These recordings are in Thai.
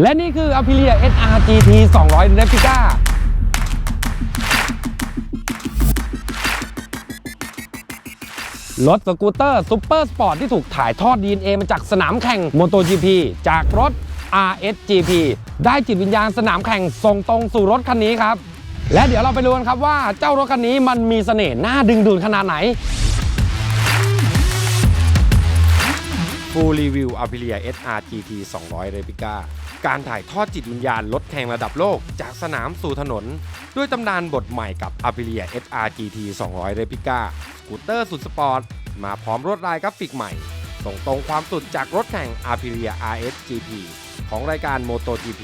และนี่คือ Aprilia SR GT 200 Replica รถสกูตเตอร์ซูเปอร์สปอร์ตที่ถูกถ่ายทอด DNA มาจากสนามแข่ง MotoGP จากรถ RSGP ได้จิตวิญญาณสนามแข่งส่งตรงสู่รถคันนี้ครับ และเดี๋ยวเราไปดูกันครับว่าเจ้ารถคันนี้มันมีเสน่ห์น่าดึงดูดขนาดไหน Full Review Aprilia SR GT 200 Replica การถ่ายทอดจิตวิญญาณรถแข่งระดับโลกจากสนามสู่ถนน ด้วยตำนานบทใหม่กับ Aprilia SR GT 200 Replica สกูตเตอร์สุดสปอร์ต มาพร้อมรวดลายกราฟิกใหม่ ส่งตรงความสุดจากรถแข่ง Aprilia RS GP ของรายการ MotoGP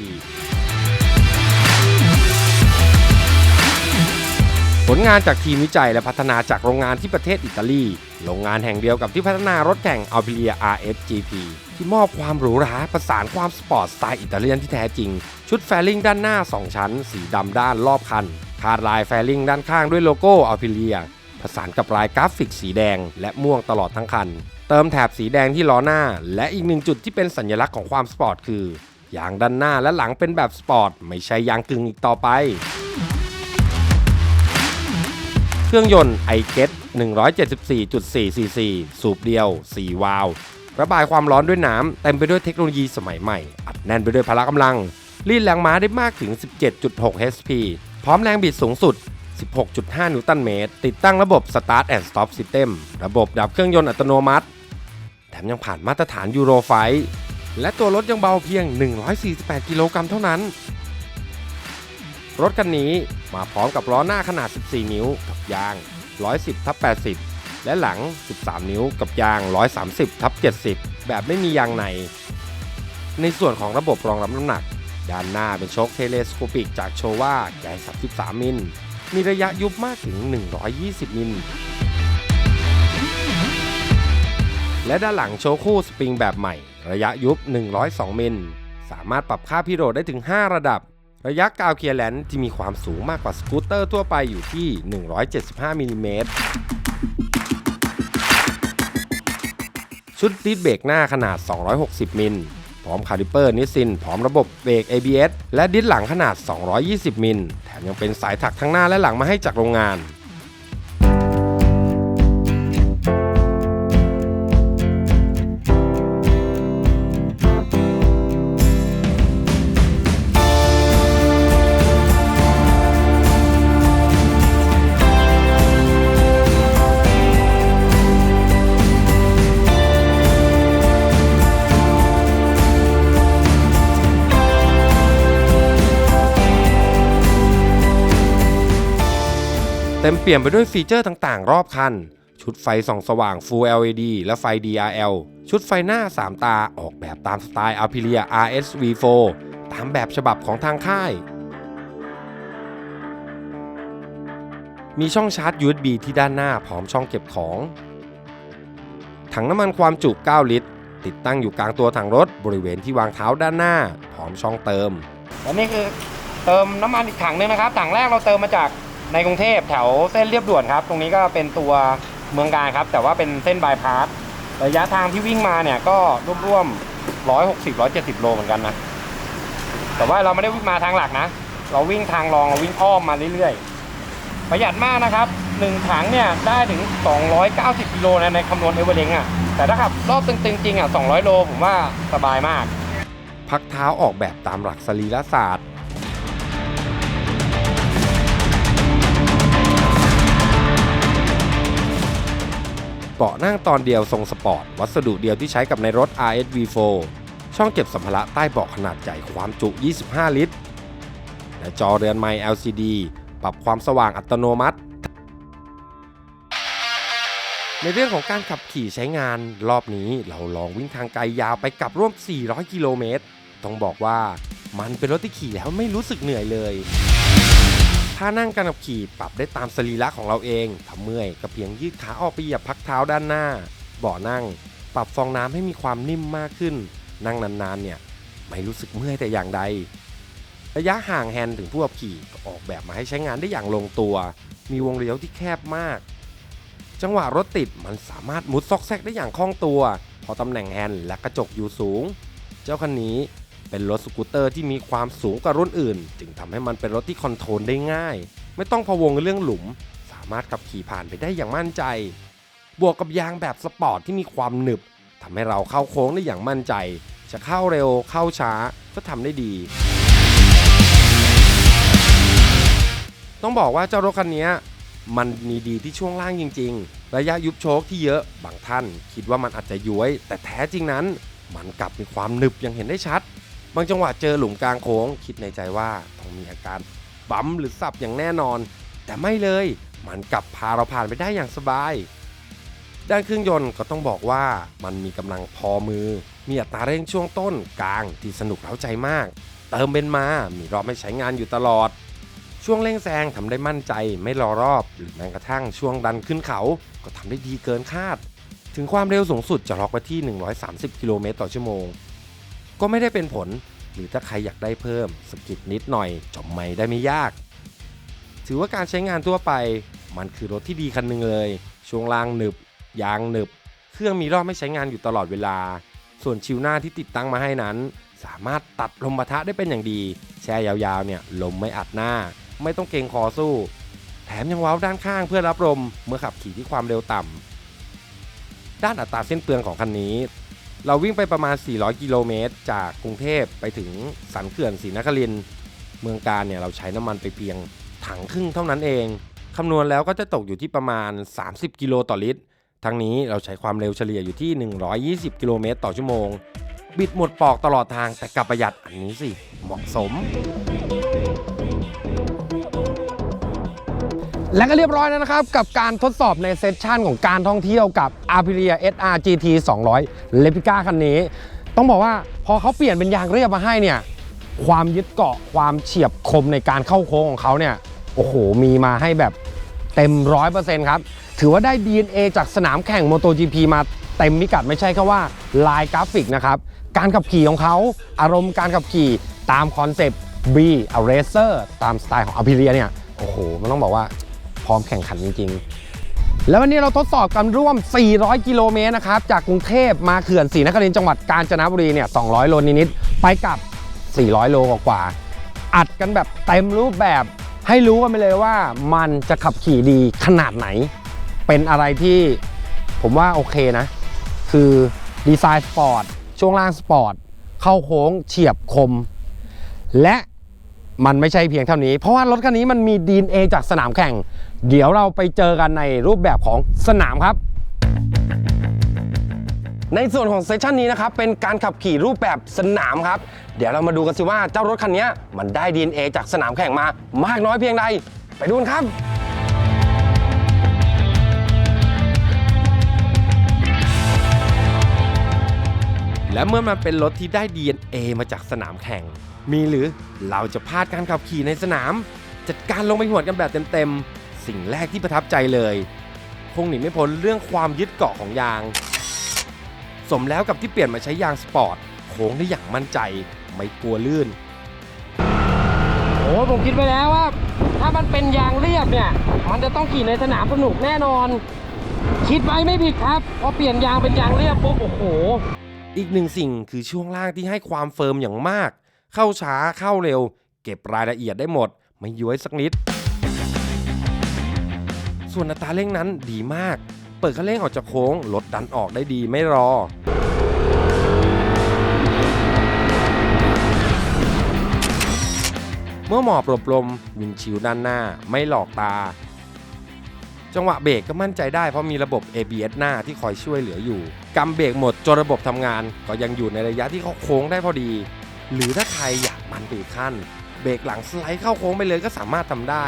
ผลงานจากทีมวิจัยและพัฒนาจากโรงงานที่ประเทศอิตาลี โรงงานแห่งเดียวกับที่พัฒนารถแข่ง Aprilia RS GP ที่มอบความหรูหราประสานความสปอร์ตสไตล์อิตาเลียนที่แท้จริง ชุดแฟลิงด้านหน้า 2 ชั้น สีดำด้านรอบคัน คาดลายแฟลิงด้านข้างด้วยโลโก้ Aprilia ผสานกับลายกราฟิกสีแดง และม่วงตลอดทั้งคัน เติมแถบสีแดงที่ล้อหน้า และอีกหนึ่งจุดที่เป็นสัญลักษณ์ของความสปอร์ตคือยางด้านหน้าและหลังเป็นแบบสปอร์ต ไม่ใช่ยางกึ่งอีกต่อไป เครื่องยนต์ i g e t 174.4 cc สูบเดียว 4 วาล์ว ระบายความร้อนด้วยน้ำเต็มไปด้วยเทคโนโลยีสมัยใหม่ อัดแน่นไปด้วยพละกำลัง รีดแรงม้าได้มากถึง 17.6 HP พร้อมแรงบิดสูงสุด 16.5 นิวตันเมตร ติดตั้งระบบ Start and Stop System ระบบดับเครื่องยนต์อัตโนมัติ แถมยังผ่านมาตรฐานยูโรไฟและตัวรถยังเบาเพียง 148 กิโลกรัมเท่านั้น รถคันนี้มาพร้อมกับล้อหน้าขนาด 14 นิ้วกับยาง 110ทับ80 และหลัง 13 นิ้วกับยาง 130ทับ70 แบบไม่มียางใน ในส่วนของระบบรองรับน้ำหนัก ด้านหน้าเป็นโชคเทเลสโคปิกจากโชว่าใหญ่ 33 มิล มีระยะยุบมากถึง 120 มิล และด้านหลังโชว์คู่สปริงแบบใหม่ ระยะยุบ 102 มิล สามารถปรับค่าพิโรดได้ถึง 5 ระดับ ระยะกาวเคลียร์แลนด์ที่มีความสูงมากกว่าสกูตเตอร์ทั่วไปอยู่ที่ 175มิลลิเมตร ชุดดิสเบรกหน้าขนาด 260 มิล พร้อมคาลิเปอร์นิสซิน พร้อมระบบเบรก ABS และดิสหลังขนาด 220 มิล แถมยังเป็นสายถักทั้งหน้าและหลังมาให้จากโรงงาน เต็มเปลี่ยมไปด้วยฟีเจอร์ต่างๆ รอบคัน ชุดไฟส่องสว่าง Full LED และไฟ DRL ชุดไฟหน้า 3 ตาออกแบบตามสไตล์ Aprilia RS V4 ตามแบบฉบับของทางค่าย มีช่องชาร์จ USB ที่ด้านหน้าพร้อมช่องเก็บของ ถังน้ำมันความจุ 9 ลิตร ติดตั้งอยู่กลางตัวถังรถบริเวณที่วางเท้าด้านหน้า พร้อมช่องเติมและนี่คือเติมน้ำมันอีกถังหนึงนะครับ ถังแรกเราเติมมาจาก ในกรุงเทพแถวเส้นเรียบด่วนครับ ตรงนี้ก็เป็นตัวเมืองการครับ แต่ว่าเป็นเส้นบายพาสระยะทางที่วิ่งมาเนี่ยก็ร่วมๆ160 170โลเหมือนกันนะแต่ว่าเราไม่ได้วิ่งมาทางหลักนะ เราวิ่งทางรองเราวิ่งอ้อมมาเรื่อยๆ ประหยัดมากนะครับหนึ่งถังเนี่ยได้ถึง 290กิโลนะในคำนวณเอเวอเรงอะ แต่ถ้าขับรอบตึงๆจริงอะ 200 โลผมว่าสบายมาก พักเท้าออกแบบตามหลักสรีรศาสตร์ เบาะนั่งตอนเดียวทรงสปอร์ต วัสดุเดียวที่ใช้กับในรถ RSV4 ช่องเก็บสัมภาระใต้เบาะขนาดใหญ่ความจุ 25 ลิตร และจอเรือนไม้ LCD ปรับความสว่างอัตโนมัติ ในเรื่องของการขับขี่ใช้งานรอบนี้เราลองวิ่งทางไกลยาวไปกับร่วม 400 กิโลเมตร ต้องบอกว่ามันเป็นรถที่ขี่แล้วไม่รู้สึกเหนื่อยเลย ถ้านั่งการขับขี่ปรับได้ตามสรีระของเราเองถ้าเมื่อยก็เพียงยืดขาออกไปเหยียบพักเท้าด้านหน้า เบาะนั่ง ปรับฟองน้ำให้มีความนิ่มมากขึ้น นั่งนานๆเนี่ยไม่รู้สึกเมื่อยแต่อย่างใด ระยะห่างแฮนด์ถึงผู้ขับขี่ก็ออกแบบมาให้ใช้งานได้อย่างลงตัว มีวงเลี้ยวที่แคบมาก จังหวะรถติดมันสามารถมุดซอกแซกได้อย่างคล่องตัวเพอตำแหน่งแฮนด์และกระจกอยู่สูง เจ้าคันนี้ เป็นรถสกูตเตอร์ที่มีความสูงกว่ารุ่นอื่น จึงทำให้มันเป็นรถที่คอนโทรลได้ง่าย ไม่ต้องพะวงเรื่องหลุม สามารถขับขี่ผ่านไปได้อย่างมั่นใจ บวกกับยางแบบสปอร์ตที่มีความหนึบทำให้เราเข้าโค้งได้อย่างมั่นใจ จะเข้าเร็วเข้าช้าก็ทำได้ดี ต้องบอกว่าเจ้ารถคันนี้มันมีดีที่ช่วงล่างจริง ๆ ระยะยุบโชคที่เยอะ บางท่านคิดว่ามันอาจจะย้วย แต่แท้จริงนั้น มันกลับมีความหนึบอย่างเห็นได้ชัด บางจังหวะเจอหลุมกลางโค้ง คิดในใจว่าต้องมีอาการบั๊มหรือสับอย่างแน่นอน แต่ไม่เลย มันกลับพาเราผ่านไปได้อย่างสบาย ด้านเครื่องยนต์ก็ต้องบอกว่ามันมีกำลังพอมือ มีอัตราเร่งช่วงต้นกลางที่สนุกเร้าใจมาก เติมเป็นมามีรอบให้ใช้งานอยู่ตลอด ช่วงเร่งแซงทำได้มั่นใจไม่รอรอบ หรือแม้กระทั่งช่วงดันขึ้นเขาก็ทำได้ดีเกินคาด ถึงความเร็วสูงสุดจะล็อกไปที่ 130 กิโลเมตรต่อชั่วโมง ก็ไม่ได้เป็นผล หรือถ้าใครอยากได้เพิ่มสกิดนิดหน่อยจอมไม่ได้ไม่ยาก ถือว่าการใช้งานทั่วไป มันคือรถที่ดีคันหนึ่งเลย ช่วงล่างหนึบ ยางหนึบ เครื่องมีรอบให้ใช้งานอยู่ตลอดเวลา ส่วนชิวหน้าที่ติดตั้งมาให้นั้น สามารถตัดลมปะทะได้เป็นอย่างดี แช่ยาวๆเนี่ยลมไม่อัดหน้า ไม่ต้องเกรงคอสู้ แถมยังว้าด้านข้างเพื่อรับลมเมื่อขับขี่ที่ความเร็วต่ำด้านอัตราเส้นเปลืองของคันนี้ เราวิ่งไปประมาณ 400 กิโลเมตร จากกรุงเทพไปถึงสันเขื่อนศรีนครินทร์เมืองการเนี่ยเราใช้น้ำมันไปเพียงถังครึ่งเท่านั้นเอง คำนวณแล้วก็จะตกอยู่ที่ประมาณ 30 กิโลต่อลิตร ทั้งนี้เราใช้ความเร็วเฉลี่ยอยู่ที่ 120 กิโลเมตรต่อชั่วโมง บิดหมดปอกตลอดทางแต่กลับประหยัดอันนี้สิ เหมาะสม และก็เรียบร้อยแล้วนะครับ กับการทดสอบในเซสชันของการท่องเที่ยวกับ a p r i l i a SR GT 200 l e p i c a คันนี้ ต้องบอกว่าพอเขาเปลี่ยนเป็นยางเรียบมาให้เนี่ยความยึดเกาะความเฉียบคมในการเข้าโค้งของเขาเนี่ยโอ้โห มีมาให้แบบเต็มร้อยเปอร์เซ็นต์ครับ ถือว่าได้ DNA จากสนามแข่ง MotoGP มาเต็มพิกัดไม่ใช่แค่ว่าลายกราฟิกนะครับ การขับขี่ของเขาอารมณ์การขับขี่ตามคอนเซปต์ B a Racer ตามสไตล์ของ a p r i l i a เนี่ย โอ้โห มันต้องบอกว่า พร้อมแข่งขันจริงๆ แล้ววันนี้เราทดสอบกันร่วม 400 กิโลเมตรนะครับ จากกรุงเทพมาเขื่อนศรีนครินทร์จังหวัดกาญจนบุรีเนี่ย 200 โลนิดๆ ไปกลับ 400 โลกว่าๆ อัดกันแบบเต็มรูปแบบให้รู้กันไปเลยว่ามันจะขับขี่ดีขนาดไหน เป็นอะไรที่ผมว่าโอเคนะ คือดีไซน์สปอร์ตช่วงล่างสปอร์ตเข้าโค้งเฉียบคม และมันไม่ใช่เพียงเท่านี้ เพราะว่ารถคันนี้มันมี DNA จากสนามแข่ง เดี๋ยวเราไปเจอกันในรูปแบบของสนามครับ ในส่วนของเซสชันนี้นะครับ เป็นการขับขี่รูปแบบสนามครับ เดี๋ยวเรามาดูกันสิว่าเจ้ารถคันนี้มันได้ DNA จากสนามแข่งมามากน้อยเพียงใด ไปดูกันครับและเมื่อมันเป็นรถที่ได้ DNA มาจากสนามแข่ง มีหรือเราจะพลาดการขับขี่ในสนาม จัดการลงไปหวดกันแบบเต็มๆ สิ่งแรกที่ประทับใจเลย คงหนีไม่พ้นเรื่องความยึดเกาะของยาง สมแล้วกับที่เปลี่ยนมาใช้ยางสปอร์ตโค้งได้อย่างมั่นใจไม่กลัวลื่น โอ้ผมคิดไปแล้วว่า ถ้ามันเป็นยางเรียบเนี่ย มันจะต้องขี่ในสนามสนุกแน่นอน คิดไว้ไม่ผิดครับ พอเปลี่ยนยางเป็นยางเรียบปุ๊บโอ้โห อีกหนึ่งสิ่งคือช่วงล่างที่ให้ความเฟิร์มอย่างมาก เข้าช้าเข้าเร็ว เก็บรายละเอียดได้หมด ไม่ย้วยสักนิด ส่วนอัตราเร่งนั้นดีมาก เปิดคันเร่งออกจากโค้งรถดันออกได้ดีไม่รอ เมื่อหมอบหลบลมวินชิวด้านหน้าไม่หลอกตา จังหวะเบรกก็มั่นใจได้เพราะมีระบบ ABS หน้าที่คอยช่วยเหลืออยู่กำเบรกหมดจนระบบทำงาน ก็ยังอยู่ในระยะที่เขาโค้งได้พอดี หรือถ้าใครอยากมันไปอีขั้น เบรกหลังสไลด์เข้าโค้งไปเลยก็สามารถทำได้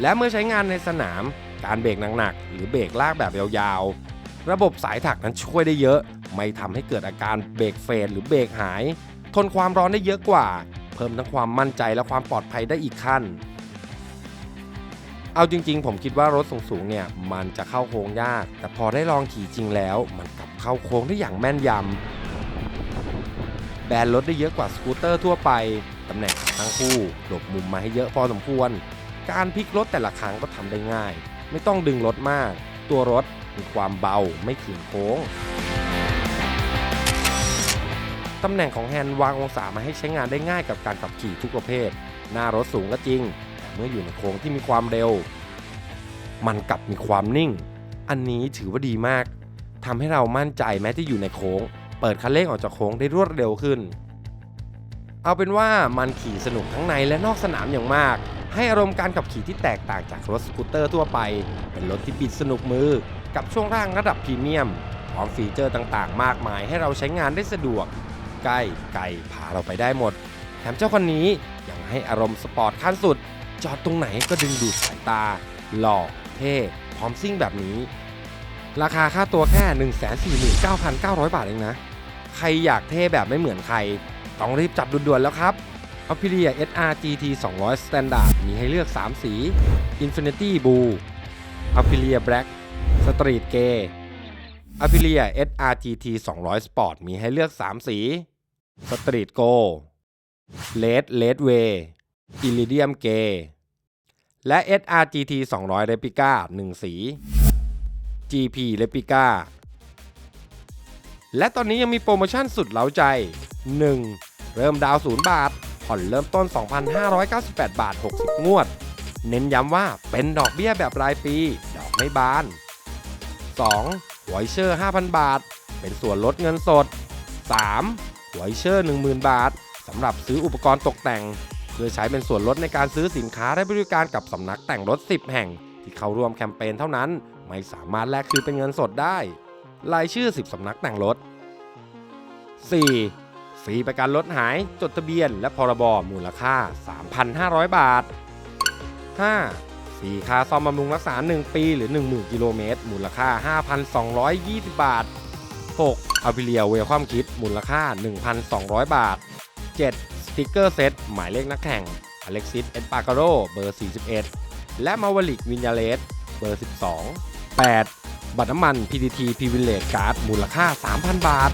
และเมื่อใช้งานในสนามการเบรกหนักๆหรือเบรกลากแบบยาวๆ ระบบสายถักนั้นช่วยได้เยอะ ไม่ทำให้เกิดอาการเบรกเฟดหรือเบรกหาย ทนความร้อนได้เยอะกว่า เพิ่มทั้งความมั่นใจและความปลอดภัยได้อีกขั้น เอาจริงๆ ผมคิดว่ารถสูงๆเนี่ยมันจะเข้าโค้งยาก แต่พอได้ลองขี่จริงแล้ว มันกลับเข้าโค้งได้อย่างแม่นยำแบนรถได้เยอะกว่าสกูตเตอร์ทั่วไปตำแหน่งทั้งคู่หลบมุมมาให้เยอะพอสมควร การพลิกรถแต่ละครั้งก็ทำได้ง่าย ไม่ต้องดึงรถมาก ตัวรถมีความเบาไม่ขืนโค้งตำแหน่งของแฮนด์วางองศามาให้ใช้งานได้ง่ายกับการขับขี่ทุกประเภท หน้ารถสูงก็จริง แต่เมื่ออยู่ในโค้งที่มีความเร็ว มันกลับมีความนิ่ง อันนี้ถือว่าดีมากทำให้เรามั่นใจแม้ที่อยู่ในโค้ง เปิดคันเร่งออกจากโค้งได้รวดเร็วขึ้น เอาเป็นว่ามันขี่สนุกทั้งในและนอกสนามอย่างมาก ให้อารมณ์การขับขี่ที่แตกต่างจากรถสกูตเตอร์ทั่วไป เป็นรถที่บิดสนุกมือ กับช่วงล่างระดับพรีเมียมพร้อมฟีเจอร์ต่างๆ มากมายให้เราใช้งานได้สะดวก ใกล้ไกลพาเราไปได้หมด แถมเจ้าคันนี้ยังให้อารมณ์สปอร์ตขั้นสุด จอดตรงไหนก็ดึงดูดสายตา หล่อเท่พร้อมซิ่งแบบนี้ ราคาค่าตัวแค่ 149,900 บาทเองนะ ใครอยากเท่แบบไม่เหมือนใคร ต้องรีบจับด่วนๆแล้วครับ Aprilia SR GT 200 Standard มีให้เลือก 3 สี Infinity Blue Aprilia Black Street Grey Aprilia SR GT 200 Sport มีให้เลือก 3 สี Street Go Red Red Way Iridium Grey และ SR GT 200 Replica 1 สี GP Replica และตอนนี้ยังมีโปรโมชั่นสุดเล้าใจ 1. เริ่มดาวศูนย์บาท ผ่อนเริ่มต้น 2,598 บาท 60 งวด เน้นย้ำว่าเป็นดอกเบี้ยแบบรายปี ดอกไม่บาน 2. ไวเชอร์ 5,000 บาท เป็นส่วนลดเงินสด 3. ไวเชอร์ 10,000 บาทสำหรับซื้ออุปกรณ์ตกแต่ง เพื่อใช้เป็นส่วนลดในการซื้อสินค้าและบริการกับสำนักแต่งรถ 10 แห่ง ที่เข้าร่วมแคมเปญเท่านั้น ไม่สามารถแลกคืนเป็นเงินสดได้ รายชื่อ 10สำนักแต่งรถ 4. ฟรีประกันรถหายจดทะเบียน และพรบมูลค่า 3,500 บาท 5. ฟรีค่าซ่อมบำรุงรักษา 1 ปีหรือ 10,000 กิโลเมตร มูลค่า 5,220 บาท 6. อ p ิเลียเวลความคิด มูลค่า 1,200 บาท 7. สติกเกอร์เซตหมายเลขนักแข่งอเล็กซิส เอ็ดปาการโรเบอร์ 41 และมาวลิก วินยาเลส เบอร์ 12 8. บัตรน้ำมัน PTT Privilege Card มูลค่า 3,000 บาท